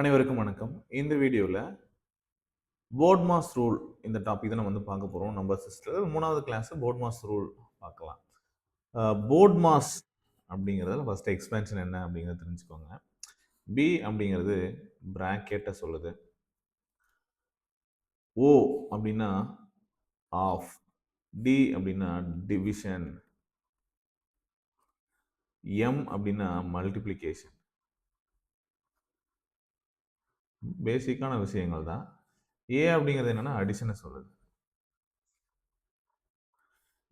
அனைவருக்கும் வணக்கம். இந்த வீடியோவில் போர்ட்மாஸ் ரூல் இந்த டாபிக் தான் நம்ம வந்து பார்க்க போகிறோம் நம்பர் சிஸ்டர் மூணாவது கிளாஸ் போர்ட்மாஸ் ரூல் பார்க்கலாம். போர்ட்மாஸ் அப்படிங்கிறதுல ஃபஸ்ட்டு எக்ஸ்பென்ஷன் என்ன அப்படிங்கிறத தெரிஞ்சுக்கோங்க. பி அப்படிங்கிறது பிராக்கெட்டை சொல்லுது. ஓ அப்படின்னா ஆஃப் டி அப்படின்னா டிவிஷன் எம் அப்படின்னா மல்டிப்ளிகேஷன் பேசிக்கான விஷயங்கள் தான். ஏ அப்படிங்கிறது என்னென்னா அடிஷனை சொல்லுது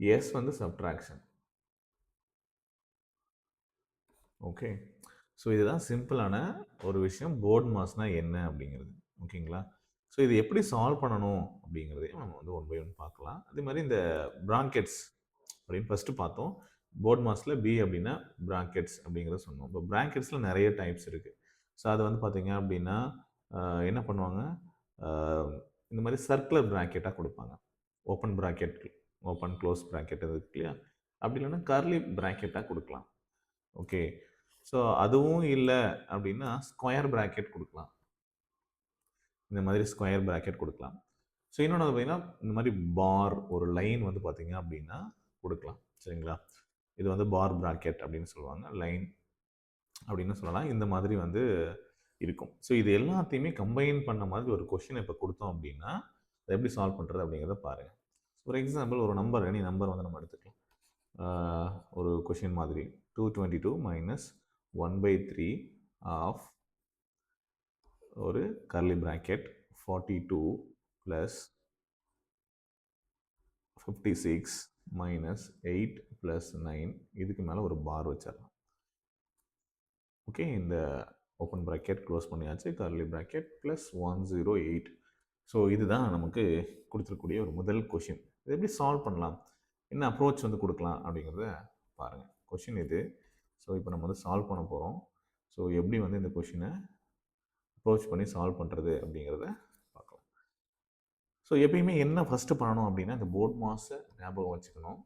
எஸ் வந்து சப்ட்ராக்ஷன் ஓகே ஸோ இதுதான் சிம்பிளான ஒரு விஷயம். போர்ட் மாஸ்னா என்ன அப்படிங்கிறது. ஓகேங்களா ஸோ இது எப்படி சால்வ் பண்ணணும் அப்படிங்கிறதையும் நம்ம வந்து ஒன் பை ஒன் பார்க்கலாம். அதே மாதிரி இந்த பிராங்கெட்ஸ் அப்படின்னு ஃபஸ்ட்டு பார்த்தோம். போர்ட் மாஸில் பி அப்படின்னா பிராங்கெட்ஸ் அப்படிங்கிறத சொன்னோம். இப்போ பிராங்கெட்ஸில் நிறைய டைப்ஸ் இருக்குது ஸோ அது வந்து பார்த்தீங்க அப்படின்னா என்ன பண்ணுவாங்க? இந்த மாதிரி சர்க்குலர் ப்ராக்கெட்டாக கொடுப்பாங்க. Open bracket open close bracket இருக்கு இல்லையா? அப்படி இல்லைன்னா கர்லி ப்ராக்கெட்டாக கொடுக்கலாம். ஓகே. ஸோ அதுவும் இல்லை அப்படின்னா ஸ்கொயர் ப்ராக்கெட் கொடுக்கலாம். இந்த மாதிரி ஸ்கொயர் ப்ராக்கெட் கொடுக்கலாம். ஸோ இன்னொன்று பார்த்தீங்கன்னா இந்த மாதிரி பார் ஒரு லைன் வந்து பார்த்தீங்க அப்படின்னா கொடுக்கலாம். சரிங்களா? இது வந்து பார் ப்ராக்கெட் அப்படின்னு சொல்லுவாங்க. லைன் அப்படின்னு சொல்லலாம். இந்த மாதிரி வந்து இருக்கும். ஸோ இது எல்லாத்தையுமே கம்பைன் பண்ண மாதிரி ஒரு கொஷின் இப்போ கொடுத்தோம் அப்படின்னா அதை எப்படி சால்வ் பண்ணுறது அப்படிங்கிறத பாருங்கள் ஃபார் எக்ஸாம்பிள் ஒரு நம்பர் எனி நம்பர் வந்து நம்ம எடுத்துக்கலாம். ஒரு கொஷின் மாதிரி two twenty two minus one by three of ஒரு curly bracket forty two plus fifty six minus eight plus nine இதுக்கு மேலே ஒரு பார் வச்சிடலாம். ஓகே இந்த ஓப்பன் ப்ராக்கெட் க்ளோஸ் பண்ணியாச்சு. Curly bracket plus one zero eight so இதுதான் நமக்கு கொடுத்துருக்கூடிய ஒரு முதல் கொஷின் இது எப்படி சால்வ் பண்ணலாம்? என்ன அப்ரோச் வந்து கொடுக்கலாம் அப்படிங்கிறத பாருங்கள் கொஷின் இது ஸோ இப்போ நம்ம வந்து சால்வ் பண்ண போகிறோம் ஸோ எப்படி வந்து இந்த கொஷினை அப்ரோச் பண்ணி சால்வ் பண்ணுறது அப்படிங்கிறத பார்க்கலாம். ஸோ எப்பயுமே என்ன ஃபஸ்ட்டு பண்ணணும் அப்படின்னா இந்த போர்ட் மாஸை ஞாபகம் வச்சுக்கணும்.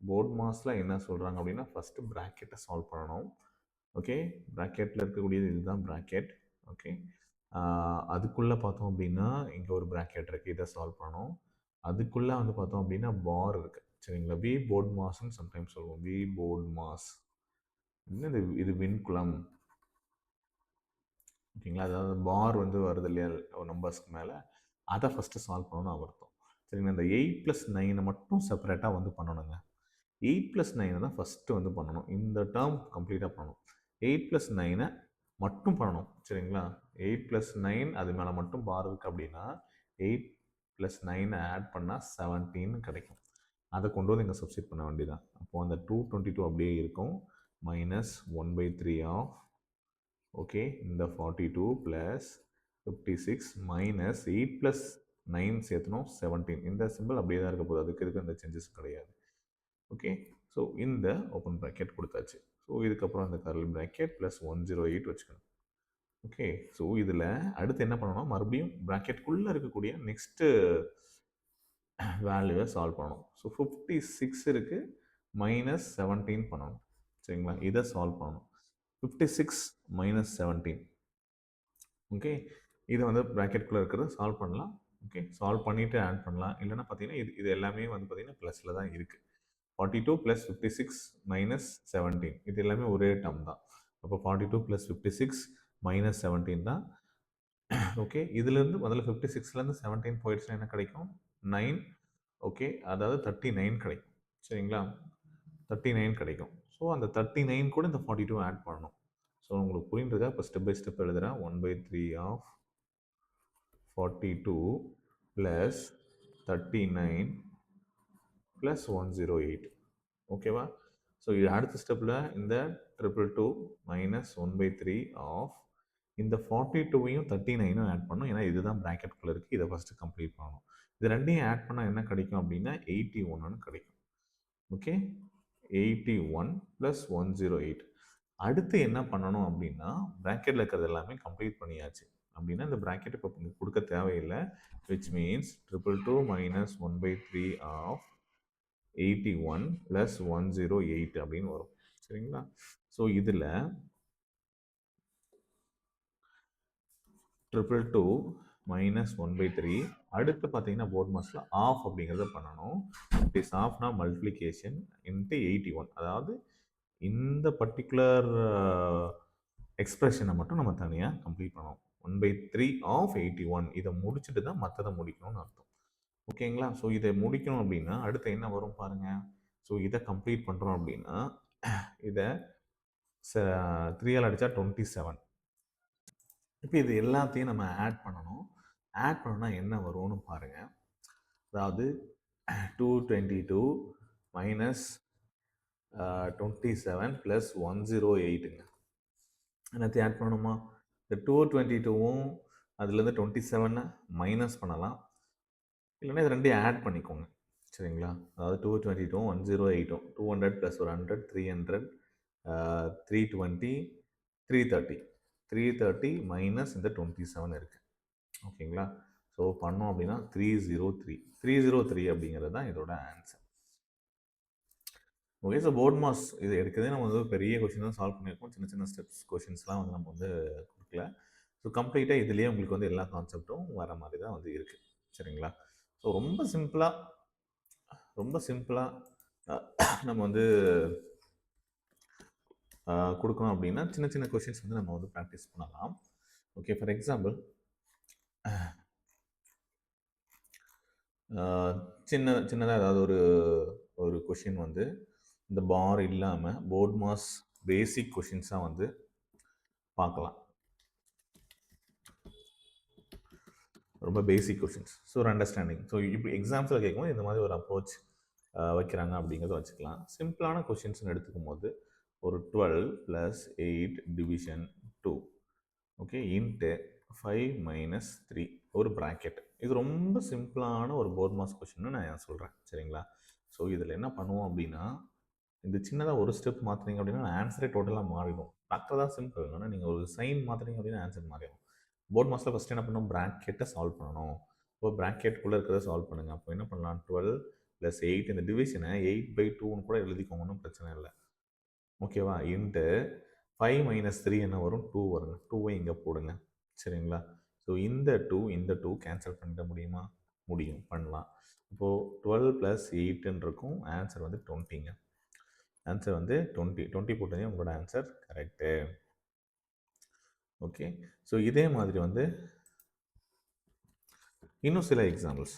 போர்ட் மாஸில் என்ன சொல்கிறாங்க அப்படின்னா ஃபஸ்ட்டு ப்ராக்கெட்டை சால்வ் பண்ணணும். ஓகே ப்ராக்கெட்டில் இருக்கக்கூடியது இதுதான் ப்ராக்கெட் ஓகே அதுக்குள்ளே பார்த்தோம் அப்படின்னா இங்கே ஒரு ப்ராக்கெட் இருக்குது இதை சால்வ் பண்ணணும் அதுக்குள்ளே வந்து பார்த்தோம் அப்படின்னா பார் இருக்குது சரிங்களா? வி போர்ட் மாஸ்ன்னு சம்டைம்ஸ் சொல்லுவோம். வி போர்ட் மாஸ் இது? இது விண்குளம் ஓகேங்களா? அதாவது பார் வந்து வருது இல்லையா? ஒரு நம்பர்ஸ்க்கு மேலே. அதை ஃபஸ்ட்டு சால்வ் பண்ணணும்னு அர்த்தம் சரிங்களா? இந்த எயிட் ப்ளஸ் நைனை மட்டும் செப்பரேட்டாக வந்து பண்ணணுங்க. எயிட் ப்ளஸ் நைனை தான் ஃபஸ்ட்டு வந்து பண்ணணும். இந்த டேர்ம் கம்ப்ளீட்டாக பண்ணணும். எயிட் ப்ளஸ் நைனை மட்டும் பண்ணணும். சரிங்களா? எயிட் ப்ளஸ் நைன் அது மேலே மட்டும் பார் இருக்குது அப்படின்னா எயிட் ப்ளஸ் நைனை ஆட் பண்ணால் செவன்டீன் கிடைக்கும். அதை கொண்டு வந்து இங்கே சப்ஸ்டிட் பண்ண வேண்டியதான் அப்போது அந்த டூ டுவெண்ட்டி டூ அப்படியே இருக்கும். Minus one by three of okay இந்த forty two plus fifty six minus eight plus nine சேர்த்தணும் seventeen இந்த சிம்பிள் அப்படியே தான் இருக்க போகுது. அதுக்கு இதுக்கு அந்த சேஞ்சஸ் கிடையாது. ஓகே ஸோ இந்த ஓப்பன் ப்ராக்கெட் கொடுத்தாச்சு. ஸோ இதுக்கப்புறம் இந்த curl bracket plus one zero eight வச்சுக்கணும். ஓகே ஸோ இதில் அடுத்து என்ன பண்ணணும்? மறுபடியும் ப்ராக்கெட்குள்ளே இருக்கக்கூடிய நெக்ஸ்ட்டு வேல்யூவை சால்வ் பண்ணணும். ஸோ ஃபிஃப்டி சிக்ஸ் இருக்குது மைனஸ் செவன்டீன் பண்ணணும். சரிங்களா? இதை சால்வ் பண்ணணும். Fifty six minus seventeen okay இதை வந்து ப்ராக்கெட்குள்ளே இருக்கிறத சால்வ் பண்ணலாம். ஓகே சால்வ் பண்ணிவிட்டு ஆட் பண்ணலாம். இல்லைன்னா பார்த்தீங்கன்னா இது இது எல்லாமே வந்து பார்த்தீங்கன்னா ப்ளஸில் தான் இருக்குது forty two plus fifty six minus seventeen இது எல்லாமே ஒரே டேர்ம் தான். அப்போ forty two plus fifty six minus seventeen தான். ஓகே இதுலேருந்து முதல்ல ஃபிஃப்டி சிக்ஸ்லேருந்து செவன்டீன் போயிடுச்சுன்னா என்ன கிடைக்கும்? நைன் ஓகே அதாவது தேர்ட்டி நைன் கிடைக்கும். சரிங்களா? தேர்ட்டி நைன் கிடைக்கும். ஸோ அந்த தேர்ட்டி நைன் கூட இந்த ஃபார்ட்டி டூ ஆட் பண்ணணும். ஸோ உங்களுக்கு புரியுறதா இப்போ ஸ்டெப் பை ஸ்டெப் எழுதுகிறேன் one by three of forty two plus thirty nine plus one zero eight ஓகேவா ஸோ இது அடுத்த ஸ்டெப்பில் இந்த triple two minus one by three of இந்த ஃபார்ட்டி டூவையும் தேர்ட்டி நைனும் ஆட் பண்ணும். ஏன்னா இதுதான் ப்ராக்கெட்குள்ளே இருக்குது இதை ஃபஸ்ட்டு கம்ப்ளீட் பண்ணணும். இது ரெண்டையும் ஆட் பண்ணால் என்ன கிடைக்கும் அப்படின்னா எயிட்டி ஒன்னு கிடைக்கும். Okay eighty one plus one zero eight அடுத்து என்ன பண்ணணும் அப்படின்னா ப்ராக்கெட்டில் இருக்கிறது எல்லாமே கம்ப்ளீட் பண்ணியாச்சு. அப்படின்னா இந்த ப்ராக்கெட் இப்போ கொடுக்க தேவையில்லை. Which means triple two minus one by three of eighty one plus one zero eight அப்படின்னு வரும். சரிங்களா? ஸோ இதில் triple two minus one by three அடுத்து பார்த்தீங்கன்னா போர்ட் மாஸில் ஆஃப் அப்படிங்கிறத பண்ணணும். இட் இஸ் ஆஃப்னா மல்டிப்ளிகேஷன் இன்ட்டு எயிட்டி ஒன் அதாவது இந்த பர்டிகுலர் எக்ஸ்பிரஷனை uh, மட்டும் நம்ம தனியாக கம்ப்ளீட் பண்ணணும். One by three of eighty one இதை முடிச்சுட்டு தான் மற்றதை முடிக்கணும்னு அர்த்தம். ஓகேங்களா? ஸோ இதை முடிக்கணும் அப்படின்னா அடுத்து என்ன வரும் பாருங்கள் ஸோ இதை கம்ப்ளீட் பண்ணுறோம் அப்படின்னா இதை த்ரீயால் அடித்தா டுவெண்ட்டி செவன் இப்போ இது எல்லாத்தையும் நம்ம ஆட் பண்ணணும். ஆட் பண்ணோன்னா என்ன வரும்னு பாருங்கள் அதாவது two twenty two minus twenty seven plus one zero எயிட்டுங்க என்னத்தையும் ஆட் பண்ணணுமா? இந்த டூ டுவெண்ட்டி டூவும் அதுலேருந்து டுவெண்ட்டி செவனை மைனஸ் பண்ணலாம். இல்லைன்னா இது ரெண்டையும் ஆட் பண்ணிக்கோங்க. சரிங்களா? அதாவது two twenty two one zero எயிட்டும் two hundred plus ஒரு hundred three hundred three twenty three thirty three thirty minus இந்த டுவெண்ட்டி செவன் இருக்குது ஓகேங்களா? ஸோ பண்ணோம் அப்படின்னா three zero three three zero three அப்படிங்கிறது தான் இதோட answer okay so BODMAS இது எடுக்கிறதே நம்ம வந்து பெரிய கொஷின் தான் சால்வ் பண்ணியிருக்கோம். சின்ன சின்ன ஸ்டெப்ஸ் கொஷின்ஸ்லாம் வந்து நம்ம வந்து கொடுக்கல. ஸோ கம்ப்ளீட்டாக இதுலேயே உங்களுக்கு வந்து எல்லா கான்செப்டும் வர மாதிரி தான் வந்து இருக்குது சரிங்களா? ஸோ ரொம்ப சிம்பிளாக ரொம்ப சிம்பிளாக நம்ம வந்து கொடுக்கணும் அப்படின்னா சின்ன சின்ன கொஷின்ஸ் வந்து நம்ம வந்து ப்ராக்டிஸ் பண்ணலாம். ஓகே ஃபார் எக்ஸாம்பிள் சின்ன சின்னதாக ஏதாவது ஒரு ஒரு கொஷின் வந்து இந்த பார் இல்லாமல் போர்ட் மாஸ் பேசிக் கொஷின்ஸாக வந்து பார்க்கலாம். ரொம்ப பேசிக் கொஷின்ஸ் ஸோ ஒரு அண்டர்ஸ்டாண்டிங் ஸோ இப்படி எக்ஸாம்ஸில் கேட்கும்போது இந்த மாதிரி ஒரு அப்ரோச் வைக்கிறாங்க அப்படிங்கிறத வச்சுக்கலாம். சிம்பிளான கொஷின்ஸ்னு எடுத்துக்கும் போது ஒரு twelve plus eight division two okay into five minus three ஒரு ப்ராக்கெட் இது ரொம்ப சிம்பிளான ஒரு போர்ட் மாஸ் கொஷின்னு நான் சொல்கிறேன் சரிங்களா? ஸோ இதில் என்ன பண்ணுவோம் அப்படின்னா இந்த சின்னதாக ஒரு ஸ்டெப் மாற்றுறீங்க அப்படின்னா ஆன்சரே டோட்டலாக மாறிடும். பார்க்குறதா சிம்பிள் ஆனால் நீங்கள் ஒரு சைன் மாற்றுறீங்க அப்படின்னா ஆன்சர் மாறிடும். போர்ட் மாஸ்டர் ஃபஸ்ட் என்ன பண்ணணும்? ப்ராக்கெட்டை சால்வ் பண்ணணும். இப்போ ப்ராக்கெட்டுக்குள்ளே இருக்கிறத சால்வ் பண்ணுங்கள் அப்போ என்ன பண்ணலாம்? டுவெல் ப்ளஸ் எயிட் இந்த டிவிஷனை எயிட் பை டூன்னு கூட எழுதிக்கோங்க. ஒன்றும் பிரச்சனை இல்லை. ஓகேவா இன்ட்டு ஃபைவ் மைனஸ் த்ரீ என்ன வரும்? டூ வருங்க டூவை இங்கே போடுங்க. சரிங்களா? ஸோ இந்த டூ இந்த டூ கேன்சல் பண்ணிட முடியுமா? முடியும். பண்ணலாம். இப்போது டுவெல் ப்ளஸ் எயிட்டுன்னு இருக்கும். ஆன்சர் வந்து டுவெண்ட்டிங்க ஆன்சர் வந்து டுவெண்ட்டி டுவெண்ட்டி போட்டதே உங்களோட ஆன்சர் கரெக்டு ஓகே ஸோ இதே மாதிரி வந்து இன்னும் சில எக்ஸாம்பிள்ஸ்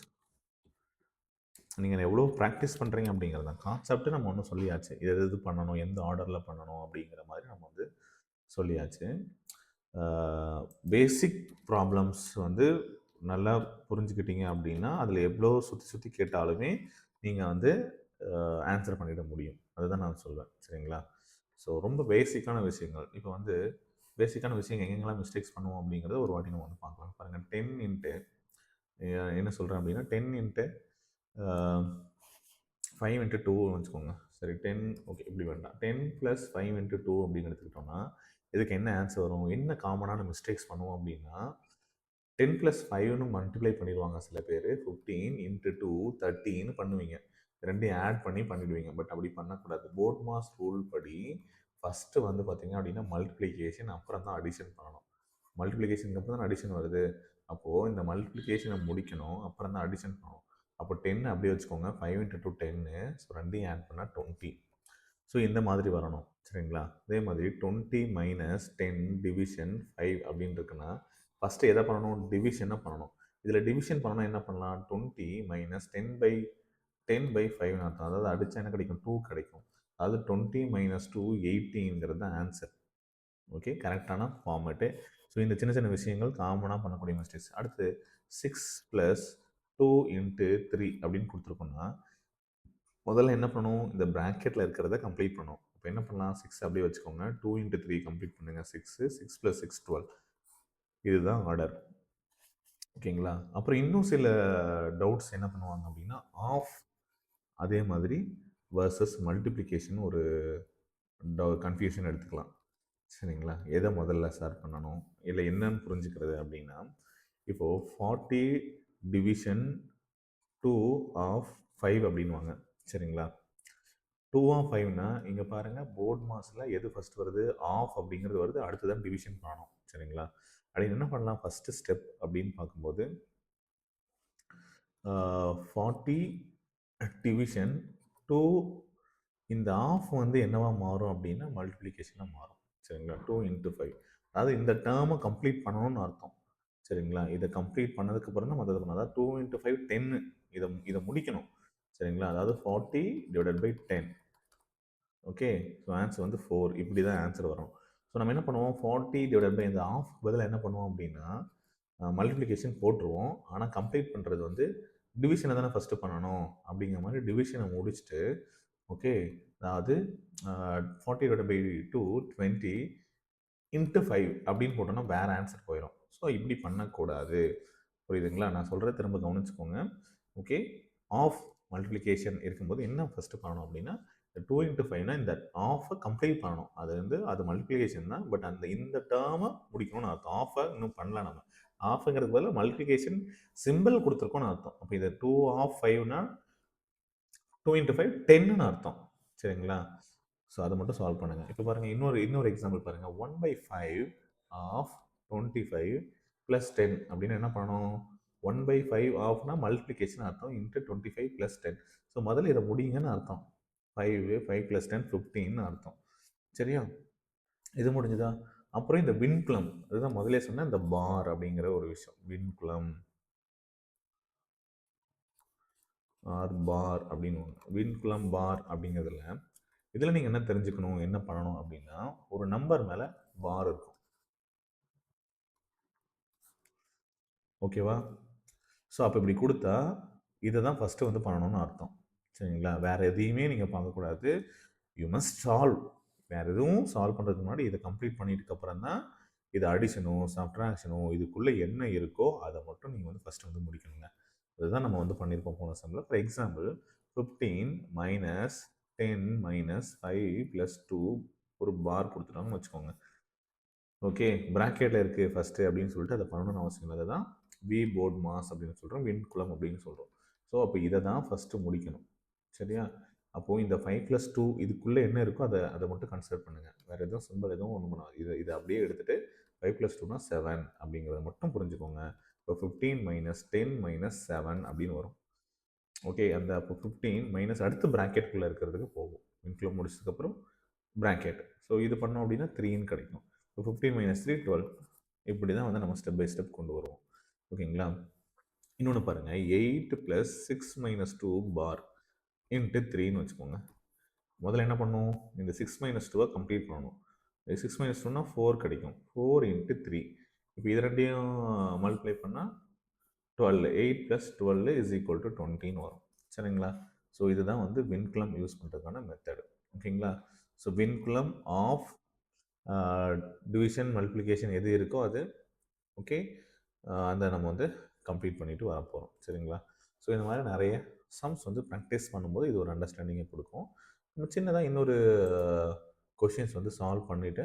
நீங்கள் எவ்வளோ ப்ராக்டிஸ் பண்ணுறீங்க அப்படிங்கிறது தான் கான்செப்ட்டு நம்ம ஒன்றும் சொல்லியாச்சு. எது எது பண்ணணும் எந்த ஆர்டரில் பண்ணணும் அப்படிங்கிற மாதிரி நம்ம வந்து சொல்லியாச்சு. பேசிக் ப்ராப்ளம்ஸ் வந்து நல்லா புரிஞ்சுக்கிட்டீங்க அப்படின்னா அதில் எவ்வளோ சுற்றி சுற்றி கேட்டாலுமே நீங்கள் வந்து ஆன்சர் பண்ணிட முடியும். அதுதான் நான் சொல்வேன். சரிங்களா? ஸோ ரொம்ப பேசிக்கான விஷயங்கள். இப்போ வந்து பேசிக்கான விஷயங்கள் எங்கெங்கெல்லாம் மிஸ்டேக்ஸ் பண்ணுவோம் அப்படிங்கிறத ஒரு வாட்டி நம்ம வந்து பார்க்கலாம். பாருங்கள் டென் இன்ட்டு என்ன சொல்கிறேன் அப்படின்னா ten into five into two வச்சுக்கோங்க. சரி டென் ஓகே இப்படி வேண்டாம். Ten plus five into two அப்படின்னு எடுத்துக்கிட்டோம்னா இதுக்கு என்ன ஆன்சர் வரும்? என்ன காமனான மிஸ்டேக்ஸ் பண்ணுவோம் அப்படின்னா டென் ப்ளஸ் ஃபைவ்னு மல்டிப்ளை பண்ணிடுவாங்க சில பேர். ஃபிஃப்டீன் இன்ட்டு டூ தேர்ட்டின்னு பண்ணுவீங்க. ரெண்டையும் ஆட் பண்ணி பண்ணிடுவீங்க. பட் அப்படி பண்ணக்கூடாது. போர்ட் மாஸ் ரூல் படி ஃபஸ்ட்டு வந்து பார்த்தீங்க அப்படின்னா மல்டிப்ளிகேஷன் அப்புறம் தான் அடிஷன் பண்ணணும். மல்டிப்ளிகேஷனுக்கு அப்புறம் தான் அடிஷன் வருது. அப்போது இந்த மல்டிப்ளிகேஷனை முடிக்கணும் அப்புறம் தான் அடிஷன் பண்ணணும். அப்போ டென் அப்படியே வச்சுக்கோங்க. ஃபைவ் இன்ட்டு டூ டென்னு ஸோ ரெண்டையும் ஆட் பண்ணால் டுவெண்ட்டி ஸோ இந்த மாதிரி வரணும். சரிங்களா? அதே மாதிரி twenty minus ten division five அப்படின்னு இருக்குன்னா ஃபஸ்ட்டு எதை பண்ணணும்? டிவிஷனை பண்ணணும். இதில் டிவிஷன் பண்ணணும் என்ன பண்ணலாம்? Twenty minus ten by ten by five அர்த்தம் அதாவது அடித்தா என்ன கிடைக்கும்? டூ கிடைக்கும். அதாவது டுவெண்ட்டி மைனஸ் டூ எயிட்டிங்கிறது தான் ஆன்சர் ஓகே கரெக்டான ஃபார்மேட்டு ஸோ இந்த சின்ன சின்ன விஷயங்கள் காமனாக பண்ணக்கூடிய மிஸ்டேக்ஸ் அடுத்து six plus two into three அப்படின்னு கொடுத்துருக்கோம்னா முதல்ல என்ன பண்ணும் இந்த ப்ராக்கெட்டில் இருக்கிறத கம்ப்ளீட் பண்ணும் இப்போ என்ன பண்ணலாம்? சிக்ஸ் அப்படியே வச்சுக்கோங்க. டூ இன்ட்டு த்ரீ கம்ப்ளீட் பண்ணுங்கள் six six plus six twelve இதுதான் ஆர்டர் ஓகேங்களா? அப்புறம் இன்னும் சில டவுட்ஸ் என்ன பண்ணுவாங்க அப்படின்னா ஆஃப் அதே மாதிரி வர்சஸ் மல்டிப்ளிகேஷன் ஒரு கன்ஃபியூஷன் எடுத்துக்கலாம். சரிங்களா? எதை முதல்ல ஸ்டார்ட் பண்ணணும்? இல்லை என்னன்னு புரிஞ்சுக்கிறது அப்படின்னா இப்போது forty division two of five அப்படின்வாங்க சரிங்களா? டூ ஆஃப் ஃபைவ்னா இங்கே பாருங்கள் போர்ட் மாஸில் எது ஃபஸ்ட் வருது? ஆஃப் அப்படிங்கிறது வருது அடுத்து தான் டிவிஷன் பண்ணணும் சரிங்களா? அப்படின்னு என்ன பண்ணலாம்? ஃபஸ்ட்டு ஸ்டெப் அப்படின்னு பார்க்கும்போது ஃபார்ட்டி டிவிஷன் டூ இந்த ஆஃப் வந்து என்னவா மாறும் அப்படின்னா மல்டிப்ளிகேஷனாக மாறும். சரிங்களா? டூ இன்ட்டு ஃபைவ் அதாவது இந்த டேர்மை கம்ப்ளீட் பண்ணணும்னு அர்த்தம். சரிங்களா? இதை கம்ப்ளீட் பண்ணதுக்கப்புறம் தான் மற்றது பண்ணணும். அதாவது டூ இன்ட்டு ஃபைவ் டென்னு இதை இதை முடிக்கணும். சரிங்களா? அதாவது forty divided by ten okay so answer வந்து ஃபோர் இப்படி தான் ஆன்சர் வரும். ஸோ நம்ம என்ன பண்ணுவோம்? ஃபார்ட்டி டிவைடட் பை இந்த ஆஃப் பதிலாக என்ன பண்ணுவோம் அப்படின்னா மல்டிப்ளிகேஷன் போட்டுருவோம். ஆனால் கம்ப்ளீட் பண்ணுறது வந்து டிவிஷனை தானே ஃபஸ்ட்டு பண்ணணும் அப்படிங்கிற மாதிரி டிவிஷனை முடிச்சுட்டு ஓகே அதாவது forty divide by two twenty into five அப்படின்னு போட்டோம்னா வேறு ஆன்சர் போயிடும் ஸோ இப்படி பண்ணக்கூடாது. புரியுதுங்களா? நான் சொல்கிறத திரும்ப கவனிச்சுக்கோங்க. ஓகே ஆஃப் மல்டிப்ளிகேஷன் இருக்கும்போது என்ன ஃபஸ்ட்டு பண்ணணும் அப்படின்னா டூ இன்ட்டு ஃபைவ்னா இந்த ஆஃபை கம்ப்ளீட் பண்ணணும். அது வந்து அது மல்டிப்ளிகேஷன் தான் பட் அந்த இந்த டேர்மை முடிக்கணும்னு அர்த்தம். ஆஃபை இன்னும் பண்ணல நம்ம. ஆஃப்ங்கிறதுக்கு பதில் மல்டிப்ளிகேஷன் சிம்பிள் கொடுத்துருக்கோன்னு அர்த்தம். அப்போ இது டூ ஆஃப் ஃபைவ்னா டூ இன்ட்டு ஃபைவ் டென்னு அர்த்தம். சரிங்களா? ஸோ அதை மட்டும் சால்வ் பண்ணுங்கள் இப்போ பாருங்கள் இன்னொரு இன்னொரு எக்ஸாம்பிள் பாருங்கள் one by five of twenty five plus ten அப்படின்னு என்ன பண்ணணும்? ஒன் பை ஃபைவ் ஆஃப்னா மல்டிப்ளிகேஷன் அர்த்தம். Into twenty five plus ten so முதல்ல இதை முடியுங்கன்னு அர்த்தம். ஃபைவ் ஃபைவ் ப்ளஸ் டென் ஃபிஃப்டின்னு அர்த்தம். சரியா? இது முடிஞ்சுதா? அப்புறம் இந்த விண்குளம் அதுதான் முதலே சொன்னேன் இந்த பார் அப்படிங்கிற ஒரு விஷயம். விண்குளம். ஆர் பார் அப்படின்னு ஒன்று விண்குளம் பார் அப்படிங்கிறதுல இதில் நீங்கள் என்ன தெரிஞ்சுக்கணும் என்ன பண்ணணும் அப்படின்னா ஒரு நம்பர் மேலே பார் இருக்கும். ஓகேவா ஸோ அப்போ இப்படி கொடுத்தா இதை தான் ஃபஸ்ட்டு வந்து பண்ணணும்னு அர்த்தம். சரிங்களா? வேறு எதையுமே நீங்கள் பார்க்கக்கூடாது. யூ மஸ்ட் சால்வ் வேறு எதுவும் சால்வ் பண்ணுறதுக்கு முன்னாடி இதை கம்ப்ளீட் பண்ணிட்டு அப்புறம் தான் இது அடிஷனோ சப்ட்ராக்ஷனோ இதுக்குள்ளே என்ன இருக்கோ அதை மட்டும் நீங்கள் வந்து ஃபஸ்ட்டு வந்து முடிக்கணுங்க. அதுதான் நம்ம வந்து பண்ணியிருக்கோம் போன சம்மில் for example fifteen minus ten minus five plus two ஒரு பார் கொடுத்துட்டாங்கன்னு வச்சுக்கோங்க. ஓகே ப்ராக்கெட்டில் இருக்குது ஃபஸ்ட்டு அப்படின்னு சொல்லிட்டு அதை பண்ணணும்னு அவசியம் இல்லை. தான் வி போர்ட் மாஸ் அப்படின்னு சொல்கிறோம் வின் குளம் அப்படின்னு சொல்கிறோம் ஸோ அப்போ இதை தான் ஃபஸ்ட்டு முடிக்கணும். சரியா? அப்போது இந்த ஃபைவ் ப்ளஸ் டூ இதுக்குள்ளே என்ன இருக்கோ அதை அதை மட்டும் கன்சிடர் பண்ணுங்கள் வேறு எதுவும் சிம்பிள் எதுவும் ஒன்று பண்ணாது. இதை இதை அப்படியே எடுத்துகிட்டு ஃபைவ் ப்ளஸ் டூனா செவன் அப்படிங்கிறத மட்டும் புரிஞ்சுக்கோங்க. இப்போ fifteen minus ten minus seven அப்படின்னு வரும். ஓகே அந்த அப்போ ஃபிஃப்டீன் மைனஸ் அடுத்த ப்ராக்கெட்டுக்குள்ளே இருக்கிறதுக்கு போகும். இன்க்ளூ முடிச்சதுக்கப்புறம் ப்ராக்கெட் ஸோ இது பண்ணோம் அப்படின்னா த்ரீன்னு கிடைக்கும். இப்போ ஃபிஃப்டீன் மைனஸ் த்ரீ டுவெல் இப்படி தான் வந்து நம்ம ஸ்டெப் பை ஸ்டெப் கொண்டு வருவோம். ஓகேங்களா இன்னொன்று பாருங்கள் eight plus six minus two bar into த்ரீன்னு வச்சுக்கோங்க. முதல்ல என்ன பண்ணும்? இந்த சிக்ஸ் மைனஸ் டூவை கம்ப்ளீட் பண்ணணும். சிக்ஸ் மைனஸ் டூனா ஃபோர் கிடைக்கும். ஃபோர் இன்ட்டு த்ரீ இப்போ இது ரெண்டையும் மல்டிப்ளை பண்ணால் twelve eight plus twelve is equal to டுவெண்ட்டின்னு வரும். சரிங்களா? ஸோ இதுதான் வந்து வின்குலம் யூஸ் பண்ணுறதுக்கான மெத்தடு ஓகேங்களா? So vinculum of division multiplication எது இருக்கோ அது ஓகே அந்த நம்ம வந்து கம்ப்ளீட் பண்ணிவிட்டு வர போகிறோம் சரிங்களா? ஸோ இந்த மாதிரி நிறைய சம்ஸ் வந்து ப்ராக்டிஸ் பண்ணும்போது இது ஒரு அண்டர்ஸ்டாண்டிங்கை கொடுக்கும். நம்ம சின்னதாக இன்னொரு கொஷின்ஸ் வந்து சால்வ் பண்ணிவிட்டு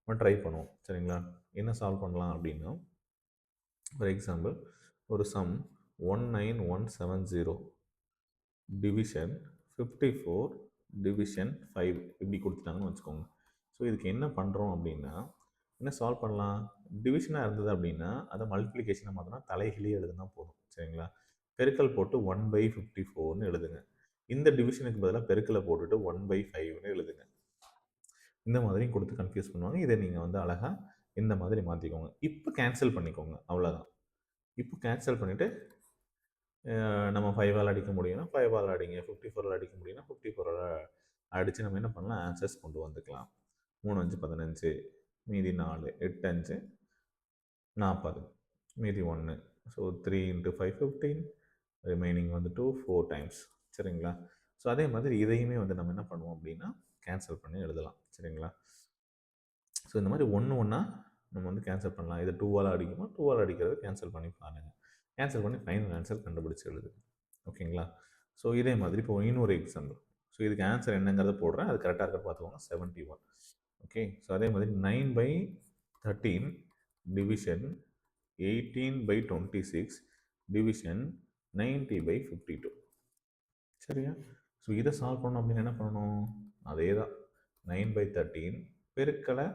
நம்ம ட்ரை பண்ணுவோம். சரிங்களா? என்ன சால்வ் பண்ணலாம் அப்படின்னா ஃபார் எக்ஸாம்பிள் ஒரு sum one nine one seven zero division fifty four division five இப்படி கொடுத்துட்டாங்கன்னு வச்சுக்கோங்க. ஸோ இதுக்கு என்ன பண்ணுறோம் அப்படின்னா என்ன சால்வ் பண்ணலாம்? டிவிஷனாக இருந்தது அப்படின்னா அதை மல்டிப்ளிகேஷனை மாற்றினா தலைகிலே எழுதுனா போதும். சரிங்களா? பெருக்கல் போட்டு ஒன் பை ஃபிஃப்டி ஃபோர்னு எழுதுங்க. இந்த டிவிஷனுக்கு பதிலாக பெருக்கலை போட்டுட்டு ஒன் பை ஃபைவ்னு எழுதுங்க. இந்த மாதிரி கொடுத்து கன்ஃபியூஸ் பண்ணுவாங்க. இதை நீங்கள் வந்து அழகாக இந்த மாதிரி மாற்றிக்கோங்க இப்போ கேன்சல் பண்ணிக்கோங்க. அவ்வளோதான் இப்போ கேன்சல் பண்ணிவிட்டு நம்ம ஃபைவால் அடிக்க முடியும்னா ஃபைவால் அடிங்க. ஃபிஃப்டி ஃபோரில் அடிக்க முடியும்னா ஃபிஃப்டி ஃபோரில் அடித்து நம்ம என்ன பண்ணலாம்? ஆன்சர்ஸ் கொண்டு வந்துக்கலாம். மூணு அஞ்சு பதினஞ்சு மீதி நாலு எட்டு அஞ்சு நாற்பது மீதி ஒன்று so three into five fifteen remaining வந்து டூ ஃபோர் டைம்ஸ் சரிங்களா? ஸோ அதே மாதிரி இதையுமே வந்து நம்ம என்ன பண்ணுவோம் அப்படின்னா கேன்சல் பண்ணி எழுதலாம். சரிங்களா? ஸோ இந்த மாதிரி ஒன்று ஒன்றா நம்ம வந்து கேன்சல் பண்ணலாம். இதை டூவால் அடிக்குமோ? டூவால் அடிக்கிறது கேன்சல் பண்ணி பாருங்கள் கேன்சல் பண்ணி ஃபைனல் ஆன்சர் கண்டுபிடிச்சி எழுது. ஓகேங்களா? ஸோ இதே மாதிரி இப்போ இன்னொரு எக்ஸாம்பிள் ஸோ இதுக்கு ஆன்சர் என்னங்கிறத போடுறேன். அது கரெக்டாக இருக்க பார்த்துக்கோங்க. செவன்ட்டி ஒன் ஓகே ஸோ அதே மாதிரி nine by thirteen division eighteen by twenty six division ninety by fifty two. சரியா? ஸோ இதை சால்வ் பண்ணணும் அப்படின்னு என்ன பண்ணணும்? அதே தான் நைன் பை தேர்ட்டீன் பெருக்கலை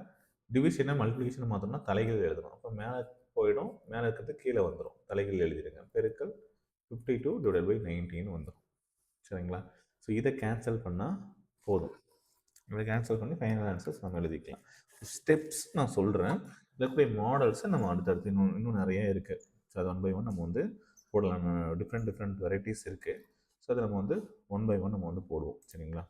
டிவிஷனை மல்டிபிகேஷன் மாற்றோம்னா தலைகள் எழுதணும். அப்போ மேலே போயிடும் மேலே இருக்கிறது கீழே வந்துடும் தலைகள் எழுதிடுங்க பெருக்கல் fifty two divide by nineteen வந்துடும் சரிங்களா? ஸோ இதை கேன்சல் பண்ணால் போதும். இதை கேன்சல் பண்ணி ஃபைனல் ஆன்சர்ஸ் நம்ம எழுதிக்கலாம். ஸ்டெப்ஸ் நான் சொல்கிறேன் இருக்கக்கூடிய மாடல்ஸை நம்ம அடுத்தடுத்து இன்னும் இன்னும் நிறைய இருக்குது ஸோ அது ஒன் பை ஒன் நம்ம வந்து போடலாம் டிஃப்ரெண்ட் டிஃப்ரெண்ட் வெரைட்டிஸ் இருக்குது ஸோ அதை நம்ம வந்து ஒன் பை ஒன் நம்ம வந்து போடுவோம். சரிங்களா?